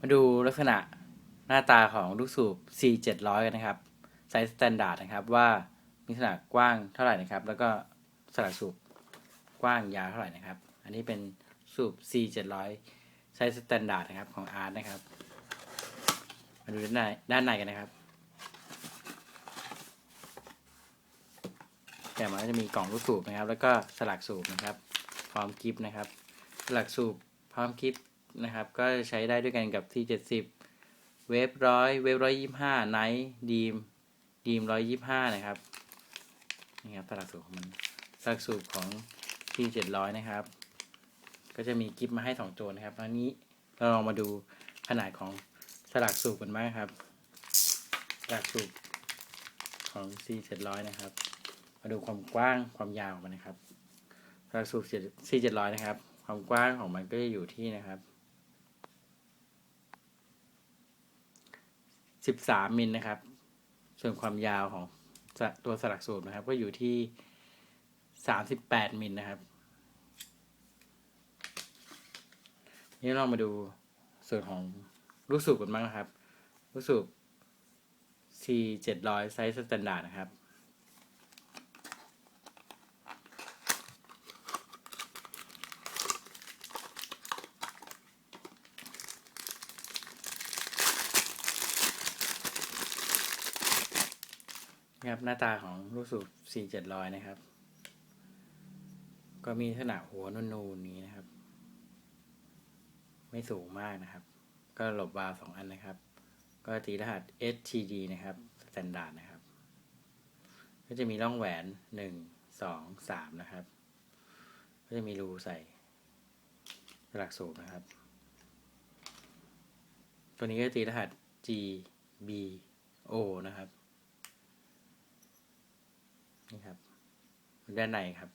มาดูลักษณะหน้าตาของลูกสูบ C 700 กันนะครับไซส์สแตนดาร์ดนะครับว่ามีขนาดกว้างเท่าไหร่นะครับ แล้วก็สลักสูบกว้างยาวเท่าไหร่นะครับ อันนี้เป็นสูบ C 700 ไซส์สแตนดาร์ดนะครับของอาร์ตนะครับ มาดูด้านในด้านในกันนะครับ แต่มันก็จะมีกล่องลูกสูบนะครับ แล้วก็สลักสูบนะครับ พร้อมกิฟนะครับ สลักสูบพร้อมกิฟ นะครับ ก็ใช้ได้ด้วยกันกับ T70 เวฟร้อยเวฟร้อยยี่ห้าไนท์ดีมดีมร้อยยี่ห้านะครับนี่ครับสลักสูบของมันสลักสูบของ T700 นะครับ ก็จะมีกิฟต์มาให้สองตัวนะครับแล้วนี้เราลองมาดูขนาดของสลักสูบกันบ้างครับสลักสูบของ C700 นะครับ มาดูความกว้างความยาวของมันนะครับสลักสูบ C700 นะครับ ความกว้างของมันก็จะอยู่ที่นะครับ 13มิลนะครับ ส่วนความยาวของตัวสลักสูบนะครับ ก็อยู่ที่38มิลนะครับนี่เรามาดูส่วนของลูกสูบกันบ้างนะครับ ลูกสูบ C 700ไซส์สแตนดาร์ดนะครับ ครับหน้าตาของลูกสูบ C 700 นะครับ ก็มีขนาดหัวนูนๆนี้นะครับ ไม่สูงมากนะครับ ก็หลบวาล์วสองอันนะครับ ก็ตีรหัส STD นะครับสแตนดาร์ดนะครับ ก็จะมีร่องแหวนหนึ่งสองสามนะครับ ก็จะมีรูใส่สลักสูบนะครับ ตัวนี้ก็ตีรหัส GBO นะครับ นี่ครับ ด้านในครับ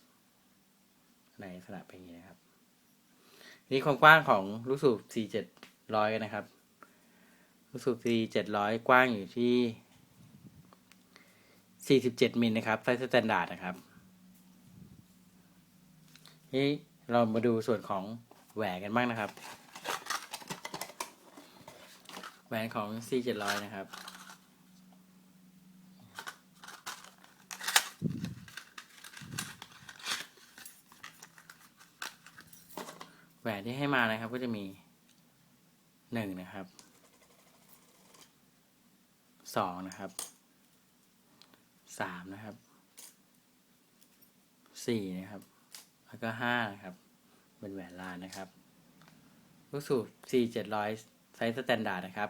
ในลักษณะเป็นอย่างนี้นะครับ นี่ความกว้างของลูกสูบ C 700นนะครับลูกสูบ C 700กว้างอยู่ที่ 47 มิลนะครับไซส์สแตนดาร์ดนะครับนี่เรามาดูส่วนของแหวนกันบ้างนะครับ แหวนของ C 700นะครับ แหวนที่ให้มานะครับก็จะมีหนึ่งนะครับสองนะครับสามนะครับสี่นะครับ แล้วก็ห้านะครับเป็นแหวนลานนะครับลูกสูบ C 700ไซส์สแตนดาร์ดนะครับ